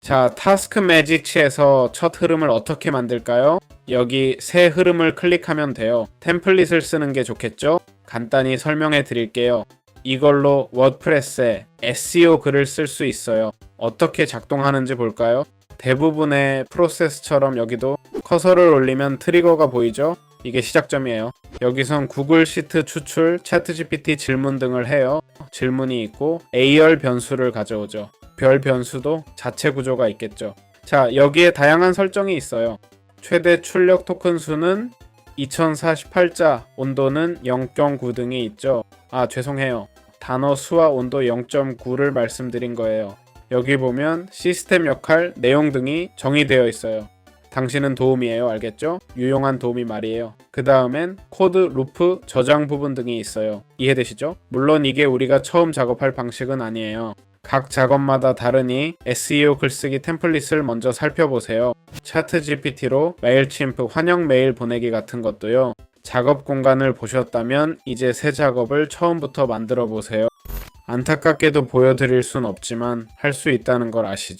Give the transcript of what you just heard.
자, 타스크 매지치에서 첫 흐름을 어떻게 만들까요? 여기 새 흐름을 클릭하면 돼요. 템플릿을 쓰는 게 좋겠죠? 간단히 설명해 드릴게요. 이걸로 워드프레스에 SEO 글을 쓸 수 있어요. 어떻게 작동하는지 볼까요? 대부분의 프로세스처럼 여기도 커서를 올리면 트리거가 보이죠? 이게 시작점이에요. 여기선 구글 시트 추출, 차트 GPT 질문 등을 해요. 질문이 있고 A열 변수를 가져오죠. 별 변수도 자체 구조가 있겠죠. 자, 여기에 다양한 설정이 있어요. 최대 출력 토큰 수는 2048자, 온도는 0.9 등이 있죠. 아, 죄송해요. 단어 수와 온도 0.9를 말씀드린 거예요. 여기 보면 시스템 역할, 내용 등이 정의되어 있어요. 당신은 도움이에요. 알겠죠? 유용한 도움이 말이에요. 그 다음엔 코드, 루프, 저장 부분 등이 있어요. 이해되시죠? 물론 이게 우리가 처음 작업할 방식은 아니에요. 각 작업마다 다르니 SEO 글쓰기 템플릿을 먼저 살펴보세요. 차트 GPT로 메일침프 환영 메일 보내기 같은 것도요. 작업 공간을 보셨다면 이제 새 작업을 처음부터 만들어 보세요. 안타깝게도 보여드릴 순 없지만 할 수 있다는 걸 아시죠?